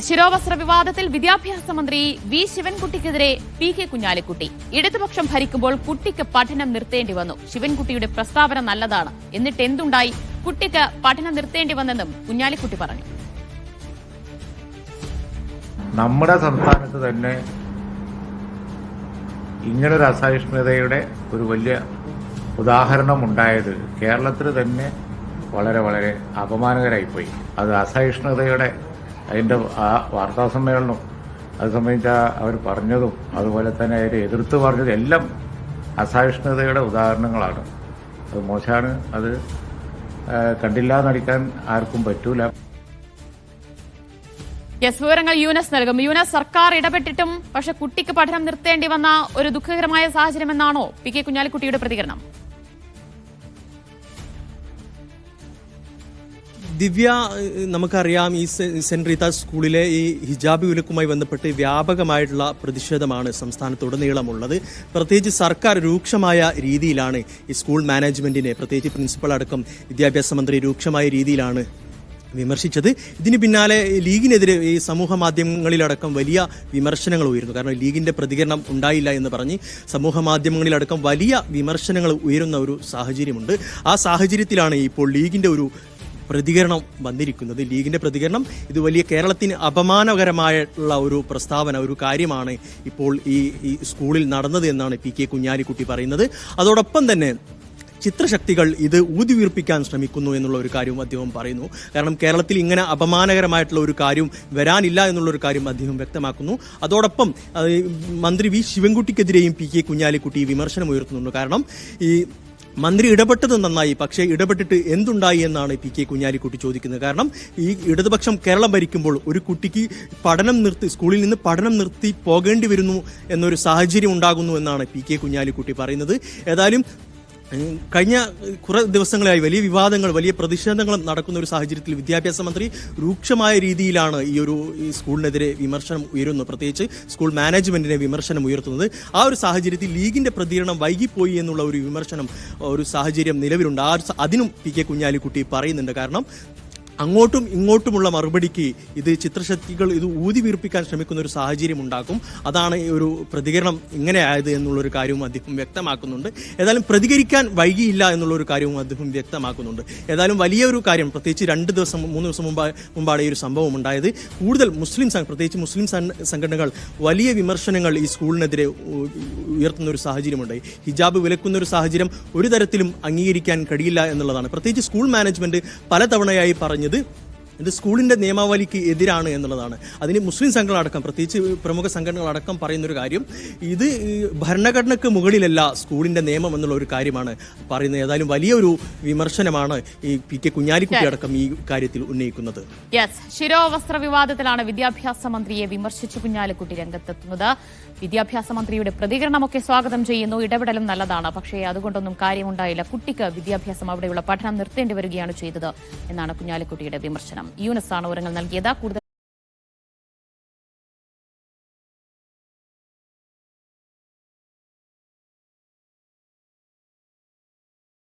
ശിരോവസ്ത്ര വിവാദത്തിൽ വിദ്യാഭ്യാസ മന്ത്രി വി. ശിവൻകുട്ടിക്കെതിരെ പി. കെ. കുഞ്ഞാലിക്കുട്ടി. ഇടതുപക്ഷം ഭരിക്കുമ്പോൾ കുട്ടിക്ക് പഠനം നിർത്തേണ്ടി വന്നു. ശിവൻകുട്ടിയുടെ പ്രസ്താവന നല്ലതാണ്. എന്നിട്ട് എന്തുണ്ടായി? കുട്ടിക്ക് പഠനം നിർത്തേണ്ടി വന്നെന്നും കുഞ്ഞാലിക്കുട്ടി പറഞ്ഞു. നമ്മുടെ സംസ്ഥാനത്ത് തന്നെ ഇങ്ങനൊരു അസഹിഷ്ണുതയുടെ ഒരു വലിയ ഉദാഹരണം ഉണ്ടായത് കേരളത്തിൽ തന്നെ വളരെ വളരെ അപമാനകരായിപ്പോയി അത് അസഹിഷ്ണുതയുടെ അതിന്റെ ആ വാർത്താ സമ്മേളനവും അത് സംബന്ധിച്ച അവർ പറഞ്ഞതും അതുപോലെ തന്നെ അതിനെ എതിർത്ത് പറഞ്ഞതും എല്ലാം അസഹിഷ്ണുതയുടെ ഉദാഹരണങ്ങളാണ്. അത് മോശമാണ്. അത് കണ്ടില്ല നടിക്കാൻ ആർക്കും പറ്റൂല. യെസ് വിവരങ്ങൾ യൂനസ് നൽകും. യൂനസ് സർക്കാർ ഇടപെട്ടിട്ടും പക്ഷെ കുട്ടിക്ക് പഠനം നിർത്തേണ്ടി വന്ന ഒരു ദുഃഖകരമായ സാഹചര്യമെന്നാണോ പി കെ കുഞ്ഞാലിക്കുട്ടിയുടെ പ്രതികരണം? ദിവ്യ നമുക്കറിയാം ഈ സെ- സെന്റ് റീത്ത സ്കൂളിലെ ഈ ഹിജാബ് വിലക്കുമായി ബന്ധപ്പെട്ട് വ്യാപകമായിട്ടുള്ള പ്രതിഷേധമാണ് സംസ്ഥാനത്തുടനീളമുള്ളത്. പ്രത്യേകിച്ച് സർക്കാർ രൂക്ഷമായ രീതിയിലാണ് ഈ സ്കൂൾ മാനേജ്മെന്റിനെ പ്രത്യേകിച്ച് പ്രിൻസിപ്പൾ അടക്കം വിദ്യാഭ്യാസ മന്ത്രി രൂക്ഷമായ രീതിയിലാണ് വിമർശിച്ചത്. ഇതിന് പിന്നാലെ ലീഗിനെതിരെ ഈ സമൂഹ മാധ്യമങ്ങളിലടക്കം വലിയ വിമർശനങ്ങൾ ഉയരുന്നു. കാരണം ലീഗിന്റെ പ്രതികരണം ഉണ്ടായില്ല എന്ന് പറഞ്ഞ് സമൂഹ മാധ്യമങ്ങളിലടക്കം വലിയ വിമർശനങ്ങൾ ഉയരുന്ന ഒരു സാഹചര്യമുണ്ട്. ആ സാഹചര്യത്തിലാണ് ഇപ്പോൾ ലീഗിന്റെ ഒരു പ്രതികരണം വന്നിരിക്കുന്നത്. ലീഗിന്റെ പ്രതികരണം ഇത് വലിയ കേരളത്തിന് അപമാനകരമായുള്ള ഒരു പ്രസ്താവന ഒരു കാര്യമാണ് ഇപ്പോൾ ഈ ഈ സ്കൂളിൽ നടന്നത് എന്നാണ് പി കെ കുഞ്ഞാലിക്കുട്ടി പറയുന്നത്. അതോടൊപ്പം തന്നെ ചിത്രശക്തികൾ ഇത് ഊതിവീർപ്പിക്കാൻ ശ്രമിക്കുന്നു എന്നുള്ള ഒരു കാര്യവും അദ്ദേഹം പറയുന്നു. കാരണം കേരളത്തിൽ ഇങ്ങനെ അപമാനകരമായിട്ടുള്ള ഒരു കാര്യം വരാനില്ല എന്നുള്ള ഒരു കാര്യം അദ്ദേഹം വ്യക്തമാക്കുന്നു. അതോടൊപ്പം മന്ത്രി വി ശിവൻകുട്ടിക്കെതിരെയും പി കെ കുഞ്ഞാലിക്കുട്ടി വിമർശനം ഉയർത്തുന്നുണ്ട് കാരണം ഈ മന്ത്രി ഇടപെട്ടത് നന്നായി പക്ഷേ ഇടപെട്ടിട്ട് എന്തുണ്ടായി എന്നാണ് പി കെ കുഞ്ഞാലിക്കുട്ടി ചോദിക്കുന്നത്. കാരണം ഈ ഇടതുപക്ഷം കേരളം ഭരിക്കുമ്പോൾ ഒരു കുട്ടിക്ക് പഠനം നിർത്തി സ്കൂളിൽ നിന്ന് പഠനം നിർത്തി പോകേണ്ടി വരുന്നു എന്നൊരു സാഹചര്യം ഉണ്ടാകുന്നു എന്നാണ് പി കെ കുഞ്ഞാലിക്കുട്ടി പറയുന്നത്. ഏതായാലും കഴിഞ്ഞ കുറെ ദിവസങ്ങളായി വലിയ വിവാദങ്ങൾ വലിയ പ്രതിഷേധങ്ങളും നടക്കുന്ന ഒരു സാഹചര്യത്തിൽ വിദ്യാഭ്യാസ മന്ത്രി രൂക്ഷമായ രീതിയിലാണ് ഈ ഒരു സ്കൂളിനെതിരെ വിമർശനം ഉയരുന്നു പ്രത്യേകിച്ച് സ്കൂൾ മാനേജ്മെന്റിനെ വിമർശനം ഉയർത്തുന്നത്. ആ ഒരു സാഹചര്യത്തിൽ ലീഗിന്റെ പ്രതികരണം വൈകിപ്പോയി എന്നുള്ള ഒരു വിമർശനം ഒരു സാഹചര്യം നിലവിലുണ്ട്. ആ അതിനും പി കെ കുഞ്ഞാലിക്കുട്ടി പറയുന്നുണ്ട്. കാരണം അങ്ങോട്ടും ഇങ്ങോട്ടുമുള്ള മറുപടിക്ക് ഇത് ചിത്രശക്തികൾ ഇത് ഊതി വീർപ്പിക്കാൻ ശ്രമിക്കുന്ന ഒരു സാഹചര്യം ഉണ്ടാക്കും. അതാണ് ഒരു പ്രതികരണം ഇങ്ങനെയായത് എന്നുള്ളൊരു കാര്യവും അദ്ദേഹം വ്യക്തമാക്കുന്നുണ്ട്. ഏതായാലും പ്രതികരിക്കാൻ വൈകിയില്ല എന്നുള്ള ഒരു കാര്യവും അദ്ദേഹം വ്യക്തമാക്കുന്നുണ്ട്. ഏതായാലും വലിയൊരു കാര്യം പ്രത്യേകിച്ച് രണ്ട് ദിവസം മൂന്ന് ദിവസം മുമ്പ് മുമ്പാണ് ഈ ഒരു സംഭവം ഉണ്ടായത്. കൂടുതൽ മുസ്ലിം സംഘ പ്രത്യേകിച്ച് മുസ്ലിം സംഘടനകൾ വലിയ വിമർശനങ്ങൾ ഈ സ്കൂളിനെതിരെ ഉയർത്തുന്ന ഒരു സാഹചര്യമുണ്ടായി ഹിജാബ് വിലക്കുന്ന ഒരു സാഹചര്യം ഒരു തരത്തിലും അംഗീകരിക്കാൻ കഴിയില്ല എന്നുള്ളതാണ്. പ്രത്യേകിച്ച് സ്കൂൾ മാനേജ്മെന്റ് പലതവണയായി പറഞ്ഞത് ഇത് സ്കൂളിന്റെ നിയമാവലിക്ക് എതിരാണ് എന്നുള്ളതാണ്. അതിന് മുസ്ലിം സംഘടനകളടക്കം പ്രത്യേകിച്ച് പ്രമുഖ സംഘടനകളടക്കം പറയുന്നൊരു കാര്യം ഇത് ഭരണഘടനയ്ക്ക് മുകളിലല്ല സ്കൂളിന്റെ നിയമം എന്നുള്ള ഒരു കാര്യമാണ് പറയുന്നത്. ഏതായാലും വലിയൊരു വിമർശനമാണ് ഈ പി കെ കുഞ്ഞാലിക്കുട്ടി അടക്കം ഈ കാര്യത്തിൽ ഉന്നയിക്കുന്നത്. യെസ് ശിരോവസ്ത്ര വിവാദത്തിലാണ് വിദ്യാഭ്യാസ മന്ത്രിയെ വിമർശിച്ച് കുഞ്ഞാലിക്കുട്ടി രംഗത്തെത്തുന്നത്. വിദ്യാഭ്യാസ മന്ത്രിയുടെ പ്രതികരണമൊക്കെ സ്വാഗതം ചെയ്യുന്നു. ഇടപെടലും നല്ലതാണ്. പക്ഷേ അതുകൊണ്ടൊന്നും കാര്യമുണ്ടായില്ല. കുട്ടിക്ക് വിദ്യാഭ്യാസം അവിടെയുള്ള പഠനം നിർത്തേണ്ടി വരികയാണ് ചെയ്തത് എന്നാണ് കുഞ്ഞാലിക്കുട്ടിയുടെ വിമർശനം. യൂനസ് ആണ് വിവരങ്ങൾ നൽകിയത്. കൂടുതൽ